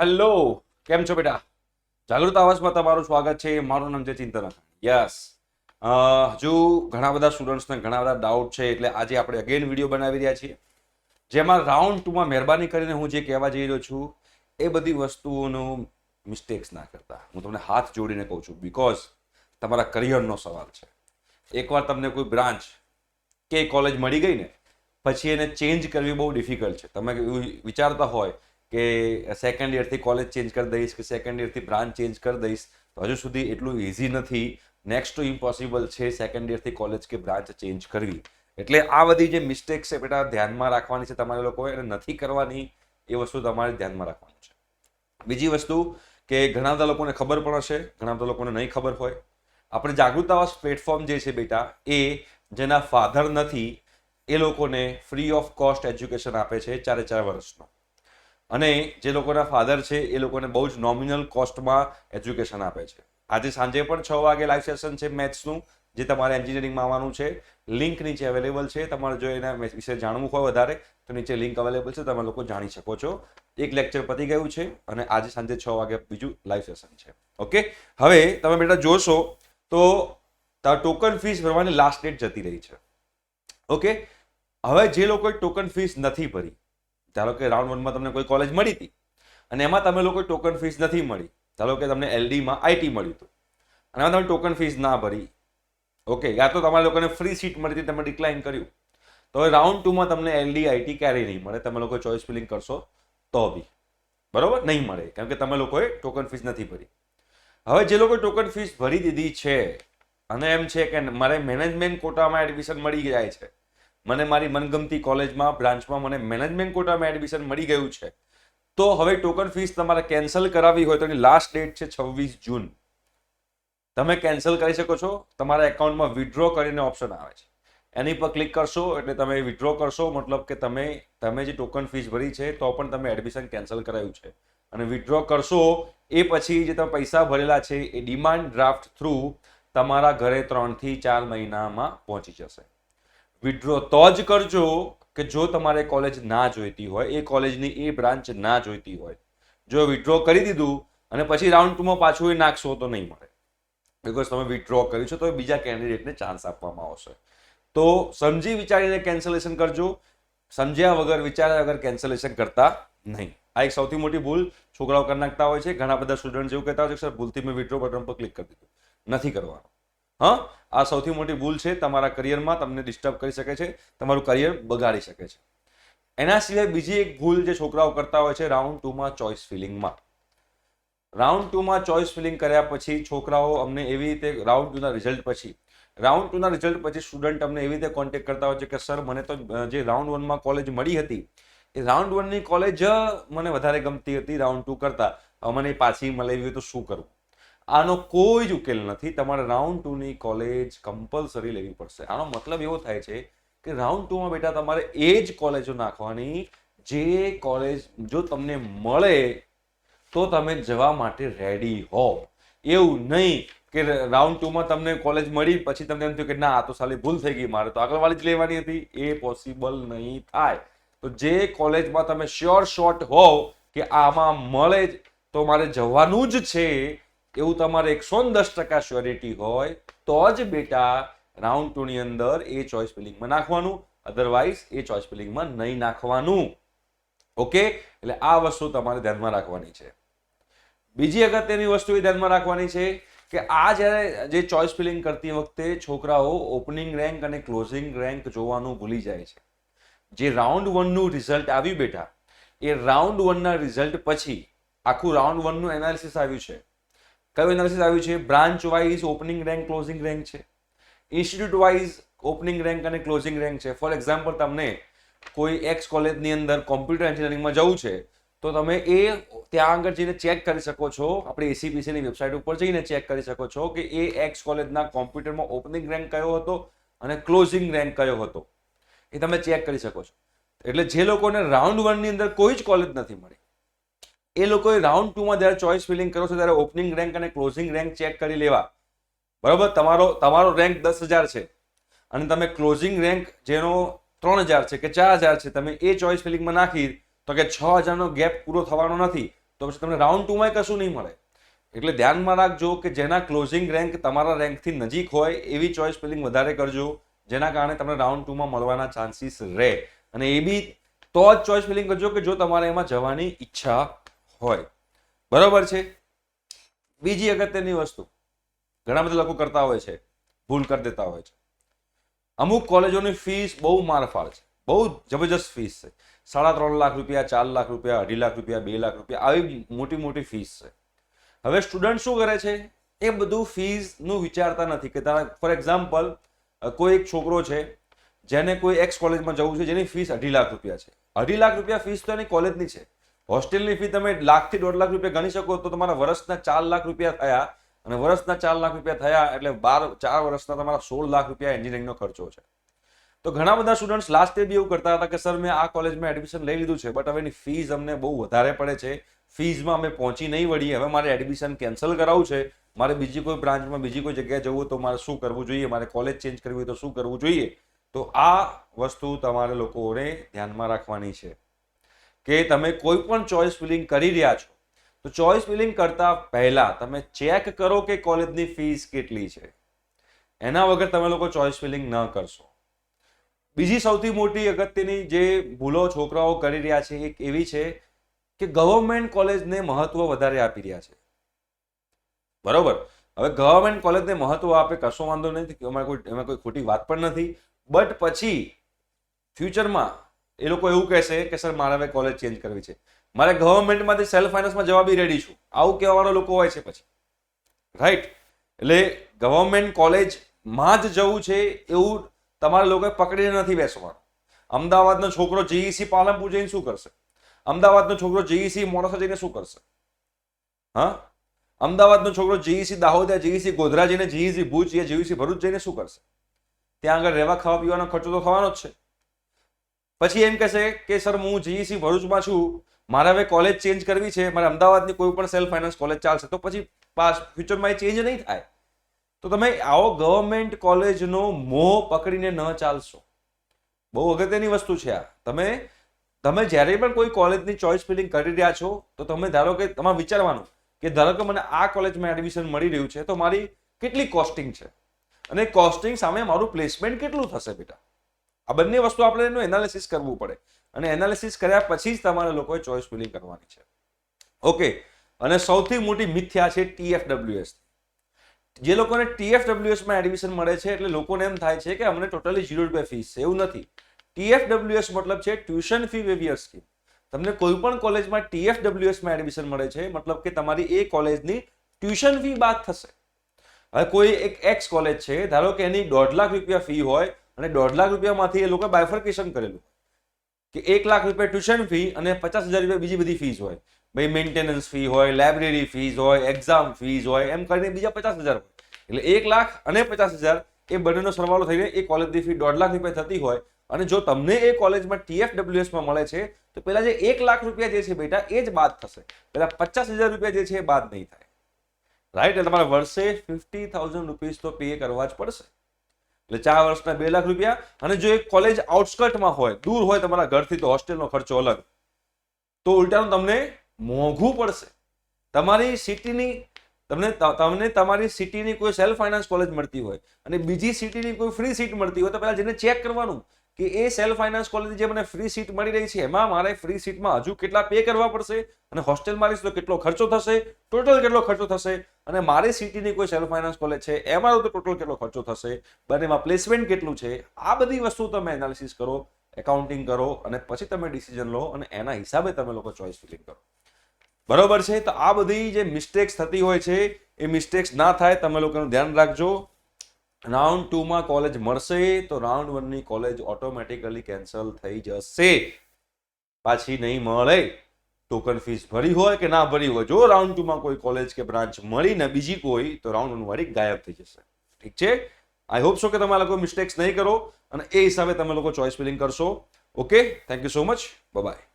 Hello કેમ છો બેટા? જાગૃત આવાસમાં તમારું સ્વાગત છે. મારું નામ છે ચિંતન. યસ હજુ ઘણા બધા સ્ટુડન્ટ્સને ઘણા બધા ડાઉટ છે, એટલે આજે આપણે અગેન વીડિયો બનાવી રહ્યા છીએ. જેમાં રાઉન્ડ ટુમાં મહેરબાની કરીને હું જે કહેવા જઈ રહ્યો છું, એ બધી વસ્તુઓનું મિસ્ટેક્સ ના કરતા. હું તમને હાથ જોડીને કહું છું બિકોઝ તમારા કરિયરનો સવાલ છે. એકવાર તમને કોઈ બ્રાન્ચ કે કોલેજ મળી ગઈ ને, પછી એને ચેન્જ કરવી બહુ ડિફિકલ્ટ છે. તમે વિચારતા હોય કે સેકન્ડ યરથી કોલેજ ચેન્જ કરી દઈશ કે સેકન્ડ યરથી બ્રાન્ચ ચેન્જ કરી દઈશ, તો હજુ સુધી એટલું ઇઝી નથી. નેક્સ્ટ ટુ ઇમ્પોસિબલ છે સેકન્ડ યરથી કોલેજ કે બ્રાન્ચ ચેન્જ કરવી. એટલે આ બધી જે મિસ્ટેક છે બેટા, ધ્યાનમાં રાખવાની છે તમારે લોકોએ અને નથી કરવાની એ વસ્તુ તમારે ધ્યાનમાં રાખવાનું છે. બીજી વસ્તુ કે ઘણા બધા લોકોને ખબર પણ હશે ઘણા બધા લોકોને નહીં ખબર હોય. આપણે જાગૃતાવાસ પ્લેટફોર્મ જે છે બેટા, એ જેના ફાધર નથી, એ લોકોને ફ્રી ઓફ કોસ્ટ એજ્યુકેશન આપે છે ચારે ચાર વર્ષનો. અને જે લોકોના ફાધર છે, એ લોકોને બહુ જ નોમિનલ કોસ્ટમાં એજ્યુકેશન આપે છે. આજે સાંજે પણ છ વાગે લાઈવ સેશન છે મેથ્સનું જે તમારે એન્જિનિયરિંગમાં આવવાનું છે. લિંક નીચે અવેલેબલ છે. તમારે જો એના વિશે જાણવું હોય વધારે, તો નીચે લિંક અવેલેબલ છે. તમે લોકો જાણી શકો છો. એક લેક્ચર પતી ગયું છે અને આજે સાંજે છ વાગે બીજું લાઈવ સેશન છે. ઓકે હવે તમે બેટા જોશો તો ટોકન ફીસ ભરવાની લાસ્ટ ડેટ જતી રહી છે. ઓકે હવે જે લોકોએ ટોકન ફીસ નથી ભરી ધારો કે રાઉન્ડ વનમાં તમને કોઈ કોલેજ મળી હતી અને એમાં તમે લોકોએ ટોકન ફીસ નથી મળી. ધારો કે તમને એલડીમાં આઈટી મળ્યું હતું. અને એમાં તમે ટોકન ફીસ ના ભરી. ઓકે યા તો તમારા લોકોને ફ્રી સીટ મળી હતી, તમે ડિક્લાઇન કર્યું. તો હવે રાઉન્ડ ટુમાં તમને એલડી આઈટી ક્યારેય નહીં મળે. તમે લોકો ચોઇસ ફિલિંગ કરશો તો બી. બરાબર? નહીં મળે. કેમ કે તમે લોકોએ ટોકન ફીસ નથી ભરી. હવે જે લોકો ટોકન ફીસ ભરી દીધી છે, અને એમ છે કે મારે મેનેજમેન્ટ કોટામાં એડમિશન મળી જાય છે મને મારી મનગમતી કોલેજમાં, બ્રાન્ચમાં મને મેનેજમેન્ટ કોટામાં એડમિશન મળી ગયું છે. તો હવે ટોકન ફીસ તમારે કેન્સલ કરાવવી હોય તો એની લાસ્ટ ડેટ છે છવ્વીસ જૂન. તમે કેન્સલ કરી શકો છો. તમારા એકાઉન્ટમાં વિડ્રો કરીને ઓપ્શન આવે છે. એની પર ક્લિક કરશો એટલે તમે વિડ્રો કરશો. મતલબ કે તમે તમે જે ટોકન ફીસ ભરી છે તો પણ તમે એડમિશન કેન્સલ કરાયું છે. અને વિડ્રો કરશો એ પછી જે તમે પૈસા ભરેલા છે એ ડિમાન્ડ ડ્રાફ્ટ થ્રુ તમારા ઘરે ત્રણથી ચાર મહિનામાં પહોંચી જશે. વિડ્રો તો જ કરજો કે જો તમારે કોલેજ ના જોઈતી હોય, એ કોલેજની એ બ્રાન્ચ ના જોઈતી હોય. જો વિડ્રો કરી દીધું અને પછી રાઉન્ડ ટુમાં પાછું એ નાખશો તો નહીં મળે. બિકોઝ તમે વિડ્રો કર્યું છે તો બીજા કેન્ડિડેટને ચાન્સ આપવામાં આવશે. તો સમજી વિચારીને કેન્સલેશન કરજો. સમજ્યા વગર વિચાર્યા વગર કેન્સલેશન કરતા નહીં. આ એક સૌથી મોટી ભૂલ છોકરાઓ કરી નાખતા હોય છે. ઘણા બધા સ્ટુડન્ટ જેવું કહેતા હોય છે સર, ભૂલથી મેં વિડ્રો બટન પર ક્લિક કરી દીધું. નથી કરવાનું. હા? આ સૌથી મોટી ભૂલ છે, તમારા કરિયરમાં તમને ડિસ્ટર્બ કરી શકે છે, તમારું કરિયર બગાડી શકે છે. એના સિવાય બીજી એક ભૂલ જે છોકરાઓ કરતા હોય છે રાઉન્ડ ટુમાં ચોઇસ ફિલિંગમાં રાઉન્ડ ટુમાં ચોઇસ ફિલિંગ કર્યા પછી છોકરાઓ અમને એવી રીતે રાઉન્ડ ટુના રિઝલ્ટ પછી રાઉન્ડ ટુના રિઝલ્ટ પછી સ્ટુડન્ટ અમને એવી રીતે કોન્ટેક્ટ કરતા હોય છે કે સર મને તો જે રાઉન્ડ વનમાં કોલેજ મળી હતી, એ રાઉન્ડ વનની કોલેજ મને વધારે ગમતી હતી રાઉન્ડ ટુ કરતા. મને પાછી મળેવી હોય તો શું કરવું આનો કોઈ જ ઉકેલ નથી. તમારે રાઉન્ડ ટુની કોલેજ કમ્પલસરી લેવી પડશે. આનો મતલબ એવો થાય છે કે રાઉન્ડ ટુમાં બેટા તમારે એ જ કોલેજો નાખવાની જે કોલેજ જો તમને મળે તો તમે જવા માટે રેડી હો. એવું નહીં કે રાઉન્ડ ટુમાં તમને કોલેજ મળી પછી તમને એમ થયું કે ના, આ તો સાલી ભૂલ થઈ ગઈ, મારે તો આગળવાળી જ લેવાની હતી. એ પોસિબલ નહીં થાય. તો જે કોલેજમાં તમે શ્યોર શોર્ટ હોવ કે આમાં મળે જ, તો મારે જવાનું જ છે એવું તમારે એકસો દસ ટકા શ્યોરિટી હોય, તો જ બેટા રાઉન્ડ ટુ ની અંદર એ ચોઇસ ફિલિંગમાં નાખવાનું અધરવાઇઝ એ ચોઇસ ફિલિંગમાં નહીં નાખવાનું. ઓકે એટલે આ વસ્તુ તમારે ધ્યાનમાં રાખવાની છે. બીજી અગત્યની વસ્તુ એ ધ્યાનમાં રાખવાની છે કે આ જ્યારે જે ચોઇસ ફિલિંગ કરતી વખતે છોકરાઓ ઓપનિંગ રેન્ક અને ક્લોઝિંગ રેન્ક જોવાનું ભૂલી જાય છે. જે રાઉન્ડ વનનું રિઝલ્ટ આવ્યું બેટા, એ રાઉન્ડ વનના રિઝલ્ટ પછી આખું રાઉન્ડ વનનું એનાલિસિસ આવ્યું છે. કયું એનાલિસિસ આવ્યું છે? Branch wise opening rank closing rank છે. ઇન્સ્ટિટ્યૂટ વાઇઝ ઓપનિંગ રેન્ક અને ક્લોઝિંગ રેન્ક છે. ફોર એક્ઝામ્પલ તમને કોઈ એક્સ કોલેજની અંદર કોમ્પ્યુટર એન્જિનિયરિંગમાં જવું છે, તો તમે એ ત્યાં આગળ જઈને ચેક કરી શકો છો. આપણે એસીપીસીની વેબસાઇટ ઉપર જઈને ચેક કરી શકો છો કે એ એક્સ કોલેજના કોમ્પ્યુટરમાં ઓપનિંગ રેન્ક કયો હતો અને ક્લોઝિંગ રેન્ક કયો હતો. એ તમે ચેક કરી શકો છો. એટલે જે લોકોને રાઉન્ડ વનની અંદર કોઈ જ કોલેજ નથી મળી એ લોકોએ રાઉન્ડ ટુમાં જ્યારે ચોઇસ ફિલિંગ કરો છો, ત્યારે ઓપનિંગ રેન્ક અને ક્લોઝિંગ રેન્ક ચેક કરી લેવા. બરાબર? તમારો તમારો રેન્ક દસ હજાર છે. અને તમે ક્લોઝિંગ રેન્ક જેનો ત્રણ હજાર છે કે ચાર હજાર છે, તમે એ ચોઇસ ફિલિંગમાં નાખી, તો કે છ હજારનો ગેપ પૂરો થવાનો નથી, તો પછી તમને રાઉન્ડ ટુમાં કશું નહીં મળે. એટલે ધ્યાનમાં રાખજો કે જેના ક્લોઝિંગ રેન્ક તમારા રેન્કથી નજીક હોય, એવી ચોઇસ ફિલિંગ વધારે કરજો, જેના કારણે તમને રાઉન્ડ ટુમાં મળવાના ચાન્સીસ રહે. અને એ બી તો જ ચોઇસ ફિલિંગ કરજો કે જો તમારે એમાં જવાની ઈચ્છા હોય. બરોબર છે? બીજી અગત્યની વસ્તુ. ઘણા બધા લોકો કરતા હોય છે. ભૂલ કરી દેતા હોય છે. અમુક કોલેજોની ફીસ બહુ મારફાળ છે. બહુ જબરજસ્ત ફીસ છે. સાડા ત્રણ લાખ રૂપિયા, ચાર લાખ રૂપિયા, અઢી લાખ રૂપિયા, બે લાખ રૂપિયા આવી મોટી મોટી ફીસ છે. હવે સ્ટુડન્ટ શું કરે છે? એ બધું ફીસનું વિચારતા નથી કે તારા, ફોર એક્ઝામ્પલ, કોઈ એક છોકરો છે, જેને કોઈ એક્સ કોલેજમાં જવું છે, જેની ફીસ અઢી લાખ રૂપિયા છે. અઢી લાખ રૂપિયા ફીસ તો એની કોલેજની છે. હોસ્ટેલની ફી તમે લાખથી દોઢ લાખ રૂપિયા ગણી શકો તો તમારા વર્ષના ચાર લાખ રૂપિયા થયા અને વર્ષના ચાર લાખ રૂપિયા થયા એટલે બાર, ચાર વર્ષના તમારા સોળ લાખ રૂપિયા એન્જિનિયરિંગનો ખર્ચો છે. તો ઘણા બધા સ્ટુડન્ટ્સ લાસ્ટ ડે બી એવું કરતા હતા કે સર મેં આ કોલેજમાં એડમિશન લઈ લીધું છે બટ હવે એની ફીસ અમને બહુ વધારે પડે છે. ફીઝમાં અમે પહોંચી નહીં વળીએ. હવે મારે એડમિશન કેન્સલ કરાવવું છે. મારે બીજી કોઈ બ્રાન્ચમાં બીજી કોઈ જગ્યાએ જવું તો મારે શું કરવું જોઈએ? મારે કોલેજ ચેન્જ કરવી હોય તો શું કરવું જોઈએ? તો આ વસ્તુ તમારે લોકોને ધ્યાનમાં રાખવાની છે. કે તમે કોઈ પણ ચોઇસ ફિલિંગ કરી રહ્યા છો, તો ચોઇસ ફિલિંગ કરતા પહેલા તમે ચેક કરો કે કોલેજની ફીસ કેટલી છે. એના વગર તમે લોકો ચોઇસ ફિલિંગ ન કરશો. બીજી સૌથી મોટી અગત્યની જે ભૂલો છોકરાઓ કરી રહ્યા છે, એક એવી છે કે ગવર્મેન્ટ કોલેજને મહત્વ વધારે આપી રહ્યા છે. બરોબર? હવે ગવર્મેન્ટ કોલેજને મહત્વ આપે કશો વાંધો નથી એમાં કોઈ એમાં કોઈ ખોટી વાત પણ નથી. બટ પછી ફ્યુચરમાં એ લોકો એવું કહેશે કે, સર, મારે હવે કોલેજ ચેન્જ કરવી છે. મારે ગવર્મેન્ટમાંથી સેલ્ફ ફાઇનાન્સમાં જવા બી રેડી છું. આવું કહેવાવાળા લોકો હોય છે પછી. રાઈટ એટલે ગવર્મેન્ટ કોલેજમાં જ જવું છે એવું તમારે લોકોએ પકડીને નથી બેસવાનું. અમદાવાદનો છોકરો જીઈસી પાલનપુર જઈને શું કરશે? અમદાવાદનો છોકરો જીઈસી મોડાસા જઈને શું કરશે? હા? અમદાવાદનો છોકરો જીઈસી દાહોદ જીઈસી ગોધરા જઈને જીઈસી ભુજ, યા જીઈસી ભરૂચ જઈને શું કરશે? ત્યાં આગળ રહેવા ખાવા પીવાનો ખર્ચો તો થવાનો જ છે. પછી એમ કહેશે કે, સર, હું જીઈસી ભરૂચમાં છું. મારે હવે કોલેજ ચેન્જ કરવી છે. મારે અમદાવાદની કોઈ પણ સેલ્ફ ફાઇનાન્સ કોલેજ ચાલશે. તો પછી પાસ ફ્યુચરમાં એ ચેન્જ નહીં થાય. તો તમે આવો ગવર્મેન્ટ કોલેજનો મોહ પકડીને ન ચાલશો. બહુ અગત્યની વસ્તુ છે આ. તમે તમે જ્યારે પણ કોઈ કોલેજની ચોઇસ ફિલિંગ કરી રહ્યા છો, તો તમે ધારો કે તમારે વિચારવાનું કે, ધારો કે મને આ કોલેજમાં એડમિશન મળી રહ્યું છે, તો મારી કેટલી કોસ્ટિંગ છે? અને કોસ્ટિંગ સામે મારું પ્લેસમેન્ટ કેટલું થશે બેટા? આ બંને વસ્તુ આપણે એનું એનાલિસિસ કરવું પડે. અને એનાલિસિસ કર્યા પછી જ તમારે લોકોએ ચોઇસ ફિલિંગ કરવાની છે. ઓકે અને સૌથી મોટી મિથ્યા છે ટીએફડબ્લ્યુએસ જે લોકોને ટીએફડબ્લ્યુએસમાં એડમિશન મળે છે એટલે લોકોને એમ થાય છે કે અમને ટોટલી ઝીરો રૂપિયા ફીસ છે. એવું નથી. ટીએફડબ્લ્યુએસ મતલબ છે ટ્યુશન ફી વેવિયર સ્કીમ તમને કોઈ પણ કોલેજમાં ટીએફડબ્લ્યુએસમાં એડમિશન મળે છે, મતલબ કે તમારી એ કોલેજની ટ્યુશન ફી બાદ થશે. હવે કોઈ એક એક્સ કોલેજ છે, ધારો કે એની દોઢ લાખ રૂપિયા ફી હોય અને દોઢ લાખ રૂપિયામાંથી એ લોકોએ બાયફર્કેશન કરેલું. કે એક લાખ રૂપિયા ટ્યુશન ફી અને પચાસ હજાર રૂપિયા બીજી બધી ફીસ હોય. ભાઈ મેન્ટેનન્સ ફી હોય લાઇબ્રેરી ફીસ હોય એક્ઝામ ફીસ હોય, એમ કરીને બીજા પચાસ હજાર એટલે એક લાખ અને પચાસ હજાર એ બંનેનો સરવાળો થઈને એ કોલેજની ફી દોઢ લાખ રૂપિયા થતી હોય. અને જો તમને એ કોલેજમાં ટીએફડબ્લ્યુએસમાં મળે છે, તો પેલા જે એક લાખ રૂપિયા જે છે બેટા, એ જ બાદ થશે. પેલા પચાસ હજાર રૂપિયા જે છે એ બાદ નહીં થાય. રાઈટ એટલે તમારે વર્ષે ફિફ્ટી થાઉઝન્ડ રૂપીઝ તો પે કરવા જ પડશે. એટલે ચાર વર્ષના બે લાખ રૂપિયા અને જો એક કોલેજ આઉટસ્કર્ટમાં હોય, દૂર હોય તમારા ઘરથી, તો હોસ્ટેલનો ખર્ચો અલગ. તો ઉલટાનું તમને મોંઘું પડશે. તમારી સિટીની તમને તમને તમારી સિટીની કોઈ સેલ્ફ ફાઇનાન્સ કોલેજ મળતી હોય અને બીજી સિટીની કોઈ ફ્રી સીટ મળતી હોય, તો પહેલાં જેને ચેક કરવાનું કે એ સેલ્ફ ફાઇનાન્સ કોલેજ જે મને ફ્રી સીટ મળી રહી છે, એમાં મારે ફ્રી સીટમાં હજુ કેટલા પે કરવા પડશે અને હોસ્ટેલ મારીશ તો કેટલો ખર્ચો થશે? ટોટલ કેટલો ખર્ચો થશે? અને મારી સિટીની કોઈ સેલ્ફ ફાઇનાન્સ કોલેજ છે, એમાં તો ટોટલ કેટલો ખર્ચો થશે? બંનેમાં પ્લેસમેન્ટ કેટલું છે? આ બધી વસ્તુ તમે એનાલિસિસ કરો એકાઉન્ટિંગ કરો અને પછી તમે ડિસિઝન લો અને એના હિસાબે તમે લોકો ચોઇસ ફિલિંગ કરો. બરોબર છે? તો આ બધી જે મિસ્ટેક્સ થતી હોય છે, એ મિસ્ટેક્સ ના થાય, તમે લોકોનું ધ્યાન રાખજો. રાઉન્ડ ટુમાં કોલેજ મળશે, તો રાઉન્ડ વનની કોલેજ ઓટોમેટિકલી કેન્સલ થઈ જશે. પાછી નહીં મળે. ટોકન ફીસ ભરી હોય કે ના ભરી હોય? જો રાઉન્ડ ટુમાં કોઈ કોલેજ કે બ્રાન્ચ મળી ને બીજી કોઈ, તો રાઉન્ડ વન વાળી ગાયબ થઈ જશે. ઠીક છે? આઈ હોપ સો કે તમે લોકો મિસ્ટેક્સ નહીં કરો અને એ હિસાબે તમે લોકો ચોઇસ ફિલિંગ કરશો. Okay thank you so much bye